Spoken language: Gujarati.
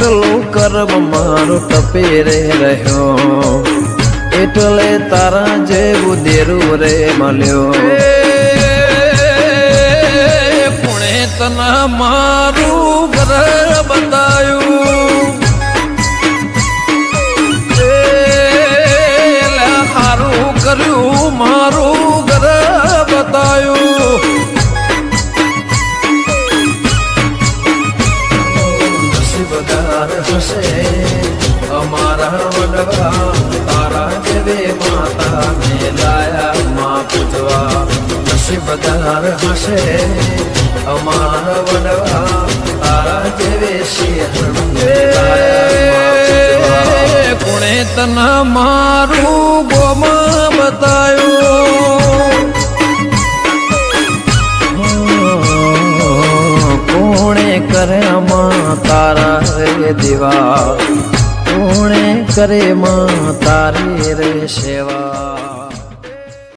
એટલું કર્મ મારું ટપી રે રહ્યો. એટલે તારા જેવું દેરું રે મળ્યો. પુણે તના મારું ઘર બતાયું. હારું કર્યું. નસીબદાર હશે અમારા વડવા, તારા જેવે માતા ને લાયા માં પૂજવા. નસીબદાર હશે, અમારા વડવા, તારા જેવે શિયાળને લાયા કોણે તના મારું ગોમાં બતાયું? કરે માં તારા રે દેવા. કોણે કરે માં તારી રે સેવા.